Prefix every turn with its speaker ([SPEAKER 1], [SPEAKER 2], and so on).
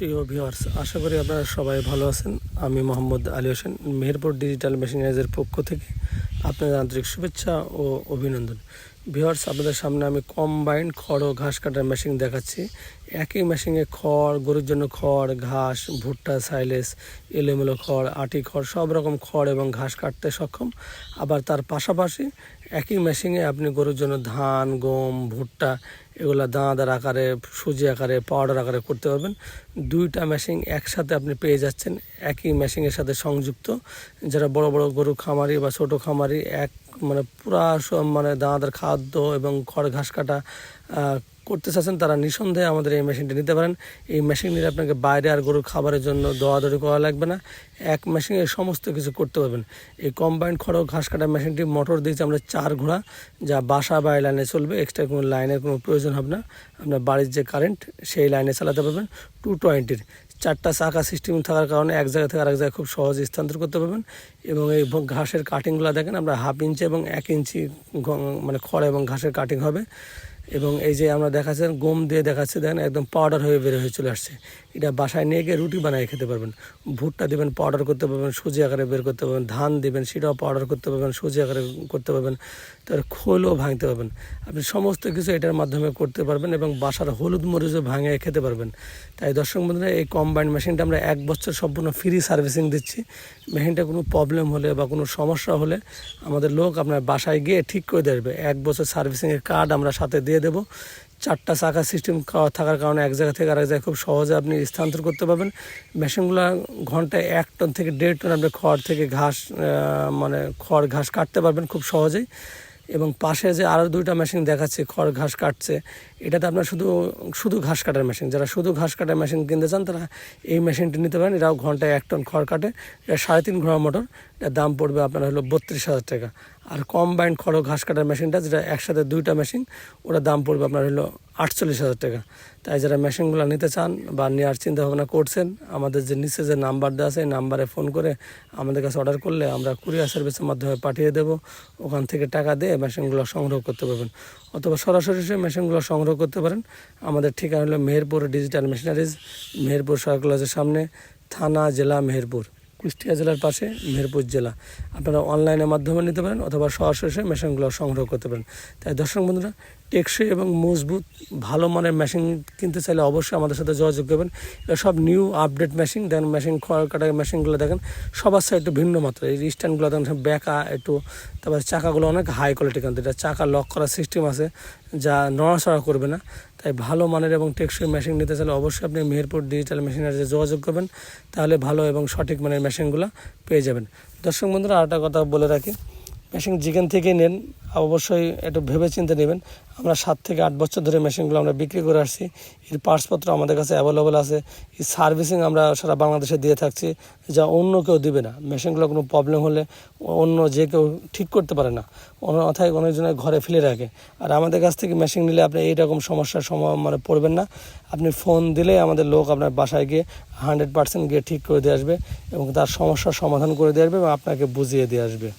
[SPEAKER 1] প্রিয় ভিউয়ার্স, আশা করি আপনারা সবাই ভালো আছেন। আমি মোহাম্মদ আলী হোসেন, মেহেরপুর ডিজিটাল মেশিনারিজের পক্ষ থেকে আপনাদের আন্তরিক শুভেচ্ছা ও অভিনন্দন। ভিউয়ার্স আপনাদের সামনে আমি কম্বাইন্ড খড় ও ঘাস কাটার মেশিন দেখাচ্ছি। একই মেশিনে খড়, গরুর জন্য খড়, ঘাস, ভুট্টা, সাইলেস, এলোমেলো খড়, আটি খড়, সব রকম খড় এবং ঘাস কাটতে সক্ষম। আবার তার পাশাপাশি একই মেশিনে আপনি গরুর জন্য ধান, গম, ভুট্টা এগুলো দানাদার আকারে, সুজি আকারে পাউডার আকারে করতে পারবেন। দুইটা মেশিন একসাথে আপনি পেয়ে যাচ্ছেন। একই মেশিনের সাথে সংযুক্ত। যারা বড় বড় গরু খামারি বা ছোট খামারি, এক মানে পুরা মানে দানাদার খাদ্য এবং খড় ঘাস কাটা করতে চাচ্ছেন তারা নিঃসন্দেহে আমাদের এই মেশিনটি নিতে পারেন। এই মেশিন নিলে আপনাকে বাইরে আর গরুর খাবারের জন্য দৌড়াদৌড়ি করা লাগবে না। এক মেশিনে সমস্ত কিছু করতে পারবেন। এই কম্বাইন্ড খড় ঘাস কাটা মেশিনটি মোটর দিয়েছে আমরা চার ঘোড়া, যা বাসা বা লাইনে চলবে। এক্সট্রা কোনো লাইনের কোনো প্রয়োজন হবে না। আপনার বাড়ির যে কারেন্ট সেই লাইনে চালাতে পারবেন। টু টোয়েন্টির চারটা চাকা সিস্টেম থাকার কারণে এক জায়গা থেকে আরেক জায়গায় খুব সহজে স্থানান্তর করতে পারবেন এবং এই ঘাসের কাটিংগুলো দেখেন, আমরা হাফ ইঞ্চি এবং এক ইঞ্চি মানে খড় এবং ঘাসের কাটিং হবে। এবং এই যে আমরা দেখাচ্ছেন, গম দিয়ে দেখাচ্ছে, দেখেন একদম পাউডার হয়ে বের হয়ে চলে আসছে। এটা বাসায় নিয়ে গিয়ে রুটি বানিয়ে খেতে পারবেন। ভুট্টা দিবেন পাউডার করতে পারবেন, সুজি আকারে বের করতে পারবেন, ধান দেবেন, সেটাও পাউডার করতে পারবেন, সুজি আকারে করতে পারবেন তার খোলও ভাঙতে পারবেন। আপনি সমস্ত কিছু এটার মাধ্যমে করতে পারবেন এবং বাসার হলুদ মরিচও ভাঙে খেতে পারবেন। তাই দর্শক বন্ধুরা, এই কম্বাইন্ড মেশিনটা আমরা এক বছর সম্পূর্ণ ফ্রি সার্ভিসিং দিচ্ছি। মেশিনটা কোনো প্রবলেম হলে বা কোনো সমস্যা হলে আমাদের লোক আপনার বাসায় গিয়ে ঠিক করে দেবে এক বছর সার্ভিসিংয়ের কার্ড আমরা সাথে দিয়ে দেবো। চারটা চাকা সিস্টেম থাকার কারণে এক জায়গা থেকে আরেক জায়গায় খুব সহজে আপনি স্থানান্তর করতে পারবেন। মেশিনগুলো ঘন্টায় এক টন থেকে দেড় টন আপনি খড় থেকে ঘাস মানে খড় ঘাস কাটতে পারবেন খুব সহজেই। এবং পাশে যে আরও দুইটা মেশিন দেখাচ্ছে, খড় ঘাস কাটছে, এটাতে আপনার শুধু শুধু ঘাস কাটার মেশিন যারা শুধু ঘাস কাটার মেশিন কিনতে চান, তারা এই মেশিনটি নিতে পারেন। এরাও ঘন্টায় এক টন খড় কাটে। এটা সাড়ে তিন ঘোড়া মোটর এটার দাম পড়বে আপনার হলো বত্রিশ হাজার টাকা। আর কম্বাইন্ড খড় ঘাস কাটার মেশিনটা, যেটা একসাথে দুইটা মেশিন ওটার দাম পড়বে আপনার হলো আটচল্লিশ হাজার টাকা। তাই যারা মেশিনগুলো নিতে চান বা নেওয়ার চিন্তা ভাবনা করছেন, আমাদের যে নিচে যে নাম্বার দেওয়া আছে, এই নাম্বারে ফোন করে আমাদের কাছে অর্ডার করলে আমরা কুরিয়ার সার্ভিসের মাধ্যমে পাঠিয়ে দেবো। ওখান থেকে টাকা দিয়ে মেশিনগুলো সংগ্রহ করতে পারবেন। অথবা সরাসরি সে মেশিনগুলো সংগ্রহ করতে পারেন। আমাদের ঠিকানা হলো মেহেরপুর ডিজিটাল মেশিনারিজ মেহেরপুর সরকার সামনে, থানা, জেলা, মেহেরপুর। কুষ্টিয়া জেলার পাশে মেহেরপুর জেলা। আপনারা অনলাইনের মাধ্যমে নিতে পারেন অথবা সরাসরি মেশিনগুলো সংগ্রহ করতে পারেন। তাই দর্শক বন্ধুরা টেকসই এবং মজবুত, ভালো মানের মেশিন কিনতে চাইলে অবশ্যই আমাদের সাথে যোগাযোগ করবেন। এটা সব নিউ আপডেট মেশিন দেখেন মেশিন খড় কাটার মেশিনগুলো দেখেন সবার সাথে একটু ভিন্ন মাত্রা এই স্ট্যান্ডগুলো দেখেন, সব ব্যাকা একটু, তারপরে চাকাগুলো অনেক হাই কোয়ালিটি কিন্তু এটা চাকা লক করার সিস্টেম আছে, যা নড়াচড়া করবে না। তাই ভালো মানের এবং টেকসই মেশিন নিতে চাইলে অবশ্যই আপনি মেহেরপুর ডিজিটাল মেশিনের মেশিনারিতে যোগাযোগ করবেন, তাহলে ভালো এবং সঠিক মানের মেশিনগুলো পেয়ে যাবেন। দর্শক বন্ধুরা, আরেকটা কথা বলে রাখি মেশিন যেখান থেকেই নেন, অবশ্যই একটু ভেবে চিন্তে নেবেন। আমরা সাত থেকে আট বছর ধরে মেশিনগুলো আমরা বিক্রি করে আসছি। এর পার্টসপত্র আমাদের কাছে অ্যাভেলেবল আছে। এর সার্ভিসিং আমরা সারা বাংলাদেশে দিয়ে থাকছি, যা অন্য কেউ দিবে না। মেশিনগুলো কোনো প্রবলেম হলে অন্য যে কেউ ঠিক করতে পারে না। অন্য কথায় অনেকজনের ঘরে ফেলে রাখে। আর আমাদের কাছ থেকে মেশিন নিলে আপনি এইরকম সমস্যার সম মানে পড়বেন না। আপনি ফোন দিলেই আমাদের লোক আপনার বাসায় গিয়ে হান্ড্রেড পার্সেন্ট গিয়ে ঠিক করে দিয়ে আসবে এবং তার সমস্যার সমাধান করে দিয়ে আসবে এবং আপনাকে বুঝিয়ে দিয়ে আসবে।